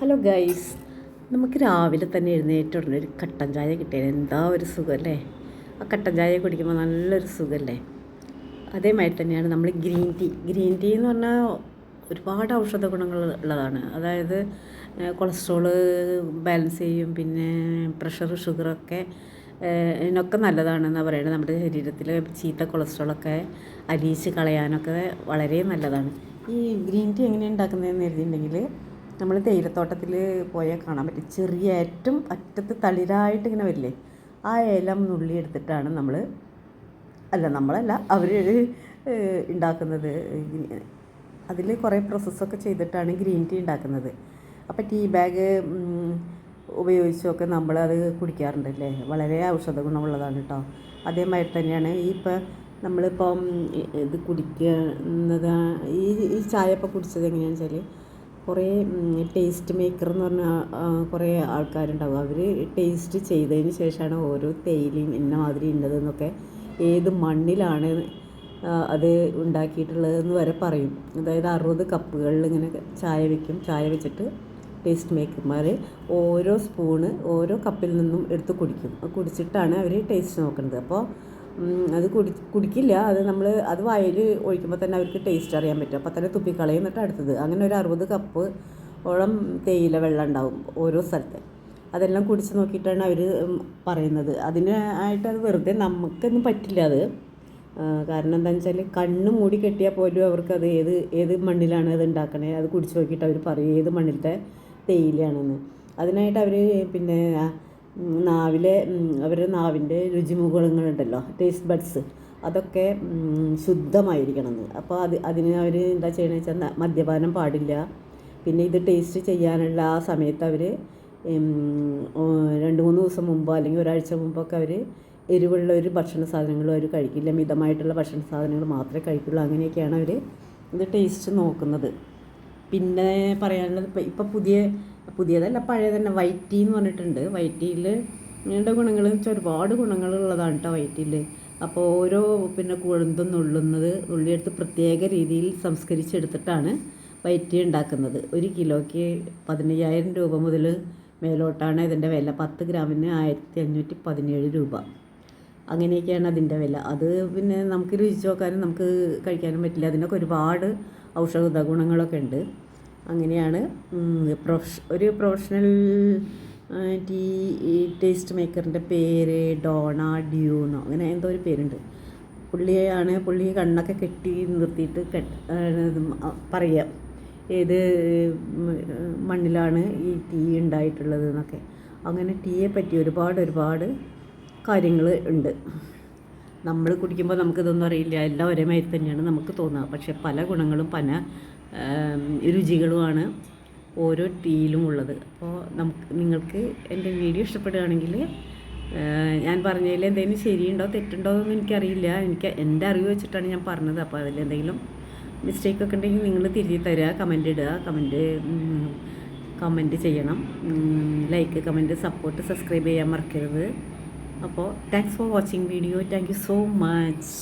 Hello guys നമുക്ക് രാവിലെ തന്നെ എഴുന്നേറ്റ ഉടനെ ഒരു കട്ടൻ ചായ കിട്ടിയാൽ എന്താ ഒരു സുഖമല്ലേ? ആ കട്ടൻ ചായ കുടിക്കുമ്പോൾ നല്ലൊരു സുഖമല്ലേ? അതേമാതിരി തന്നെയാണ് നമ്മൾ ഗ്രീൻ ടീ. ഗ്രീൻ ടീ എന്ന് പറഞ്ഞാൽ ഒരുപാട് ഔഷധ ഗുണങ്ങൾ ഉള്ളതാണ്. അതായത് കൊളസ്ട്രോൾ ബാലൻസ് ചെയ്യും പിന്നെ പ്രഷർ ഷുഗറൊക്കെ ഇതിനൊക്കെ നല്ലതാണെന്നാണ് പറയുന്നത്. നമ്മുടെ ശരീരത്തിൽ ചീത്ത കൊളസ്ട്രോളൊക്കെ അലിയിച്ച് കളയാനൊക്കെ വളരെ നല്ലതാണ്. ഈ ഗ്രീൻ ടീ എങ്ങനെയാണ് ഉണ്ടാക്കുന്നതെന്ന് എഴുതിയിട്ടുണ്ടെങ്കിൽ നമ്മൾ തേയിലത്തോട്ടത്തിൽ പോയാൽ കാണാൻ പറ്റും. ചെറിയ ഏറ്റവും അറ്റത്ത് തളിരായിട്ട് ഇങ്ങനെ വരില്ലേ? ആ ഇല നുള്ളി എടുത്തിട്ടാണ് നമ്മൾ അല്ല നമ്മളല്ല അവർ ഉണ്ടാക്കുന്നത്. അതിൽ കുറേ പ്രോസസ്സൊക്കെ ചെയ്തിട്ടാണ് ഗ്രീൻ ടീ ഉണ്ടാക്കുന്നത്. അപ്പോൾ ടീ ബാഗ് ഉപയോഗിച്ചൊക്കെ നമ്മളത് കുടിക്കാറുണ്ടല്ലേ വളരെ ഔഷധ ഗുണമുള്ളതാണ് കേട്ടോ അതേമാതിരി തന്നെയാണ് ഈ ഇപ്പം നമ്മളിപ്പം ഇത് കുടിക്കുന്നത് ഈ ഈ ചായ ഇപ്പോൾ കുടിച്ചത് എങ്ങനെയാണെന്ന് വെച്ചാൽ കുറേ ടേസ്റ്റ് മേക്കർ എന്ന് പറഞ്ഞ കുറേ ആൾക്കാരുണ്ടാവും. അവർ ടേസ്റ്റ് ചെയ്തതിന് ശേഷമാണ് ഓരോ തേയിലയും ഇന്ന മാതിരി ഉണ്ടതെന്നൊക്കെ ഏത് മണ്ണിലാണ് അത് ഉണ്ടാക്കിയിട്ടുള്ളതെന്ന് വരെ പറയും. അതായത് അറുപത് കപ്പുകളിൽ ഇങ്ങനെ ചായ വെക്കും. ചായ വെച്ചിട്ട് ടേസ്റ്റ് മേക്കർമാർ ഓരോ സ്പൂണ് ഓരോ കപ്പിൽ നിന്നും എടുത്ത് കുടിക്കും. കുടിച്ചിട്ടാണ് അവർ ടേസ്റ്റ് നോക്കുന്നത്. അപ്പോൾ അത് കുടി കുടിക്കില്ല. അത് നമ്മൾ അത് വായിൽ ഒഴിക്കുമ്പോൾ തന്നെ അവർക്ക് ടേസ്റ്റ് അറിയാൻ പറ്റും. അപ്പോൾ തന്നെ തുപ്പിക്കളയും എന്നിട്ട് അടുത്തത്. അങ്ങനെ ഒരു അറുപത് കപ്പ് ഓളം തേയില വെള്ളം ഉണ്ടാവും ഓരോ സ്ഥലത്ത്. അതെല്ലാം കുടിച്ച് നോക്കിയിട്ടാണ് അവർ പറയുന്നത്. അതിനായിട്ട് അത് വെറുതെ നമുക്കൊന്നും പറ്റില്ല അത്. കാരണം എന്താണെന്ന് വെച്ചാൽ കണ്ണ് മൂടി കെട്ടിയാൽ പോലും അവർക്കത് ഏത് ഏത് മണ്ണിലാണ് അത് ഉണ്ടാക്കണേ അത് കുടിച്ച് നോക്കിയിട്ട് അവർ പറയും ഏത് മണ്ണിലത്തെ തേയിലയാണെന്ന്. അതിനായിട്ട് അവർ പിന്നെ നാവിലെ അവരുടെ നാവിന്റെ രുചിമുകുളങ്ങളുണ്ടല്ലോ ടേസ്റ്റ് ബഡ്സ് അതൊക്കെ ശുദ്ധമായിരിക്കണം എന്ന്. അപ്പോൾ അത് അതിന് അവർ എന്താ ചെയ്യണമെന്ന് വെച്ചാൽ മദ്യപാനം പാടില്ല. പിന്നെ ഇത് ടേസ്റ്റ് ചെയ്യാനുള്ള ആ സമയത്ത് അവർ രണ്ട് മൂന്ന് ദിവസം മുമ്പോ അല്ലെങ്കിൽ ഒരാഴ്ച മുമ്പൊക്കെ അവർ എരിവുള്ള ഒരു ഭക്ഷണ സാധനങ്ങളും അവർ കഴിക്കില്ല മിതമായിട്ടുള്ള ഭക്ഷണ സാധനങ്ങൾ മാത്രമേ കഴിക്കുള്ളൂ. അങ്ങനെയൊക്കെയാണ് അവർ ഇത് ടേസ്റ്റ് നോക്കുന്നത്. പിന്നെ പറയാനുള്ളത് ഇപ്പം പുതിയ പുതിയതല്ല പഴയ തന്നെ വൈറ്റ് ടീ എന്ന് പറഞ്ഞിട്ടുണ്ട്. വൈറ്റ് ടീയിൽ നീണ്ട ഗുണങ്ങൾ വെച്ചാൽ ഒരുപാട് ഗുണങ്ങളുള്ളതാണ് കേട്ടോ ടീയിൽ അപ്പോൾ ഓരോ പിന്നെ കുഴന്തും ഉള്ളുന്നത് ഉള്ളിയെടുത്ത് പ്രത്യേക രീതിയിൽ സംസ്കരിച്ചെടുത്തിട്ടാണ് വൈറ്റ് ഉണ്ടാക്കുന്നത്. ഒരു കിലോയ്ക്ക് പതിനയ്യായിരം രൂപ മുതൽ മേലോട്ടാണ് ഇതിന്റെ വില. പത്ത് ഗ്രാമിന് ആയിരത്തി അഞ്ഞൂറ്റി പതിനേഴ് രൂപ. അങ്ങനെയൊക്കെയാണ് അതിന്റെ വില. അത് പിന്നെ നമുക്ക് രുചിച്ച് നോക്കാനും നമുക്ക് കഴിക്കാനും പറ്റില്ല. അതിനൊക്കെ ഒരുപാട് ഔഷധ ഗുണങ്ങളൊക്കെ ഉണ്ട്. അങ്ങനെയാണ്. പ്രൊഫഷ ഒരു പ്രൊഫഷണൽ ടീ ടേസ്റ്റ് മേക്കറിന്റെ പേര് ഡോണ ഡ്യൂണോ അങ്ങനെ എന്തോ ഒരു പേരുണ്ട്. പുള്ളിയാണ് പുള്ളി കണ്ണൊക്കെ കെട്ടി നിർത്തിയിട്ട് കെട്ട് പറയാം ഏത് മണ്ണിലാണ് ഈ ടീ ഉണ്ടായിട്ടുള്ളത് എന്നൊക്കെ. അങ്ങനെ ടീയെ പറ്റി ഒരുപാട് ഒരുപാട് കാര്യങ്ങൾ ഉണ്ട്. നമ്മൾ കുടിക്കുമ്പോൾ നമുക്കിതൊന്നും അറിയില്ല. എല്ലാം ഒരേ മാതിരി തന്നെയാണ് നമുക്ക് തോന്നുക പക്ഷേ പല ഗുണങ്ങളും പല രുചികളുമാണ് ഓരോ ടീയിലും ഉള്ളത്. അപ്പോൾ നമുക്ക് നിങ്ങൾക്ക് എന്റെ വീഡിയോ ഇഷ്ടപ്പെടുകയാണെങ്കിൽ ഞാൻ പറഞ്ഞതിൽ എന്തെങ്കിലും ശരിയുണ്ടോ തെറ്റുണ്ടോ എന്നൊന്നും എനിക്കറിയില്ല. എനിക്ക് എന്റെ അറിവ് വെച്ചിട്ടാണ് ഞാൻ പറഞ്ഞത്. അപ്പോൾ അതിൽ എന്തെങ്കിലും മിസ്റ്റേക്ക് ഒക്കെ ഉണ്ടെങ്കിൽ നിങ്ങൾ തിരികെ തരിക കമന്റ് ഇടുക. കമന്റ് കമന്റ് ചെയ്യണം. ലൈക്ക് കമന്റ് സപ്പോർട്ട് സബ്സ്ക്രൈബ് ചെയ്യാൻ മറക്കരുത്. അപ്പോൾ thanks for watching video thank you so much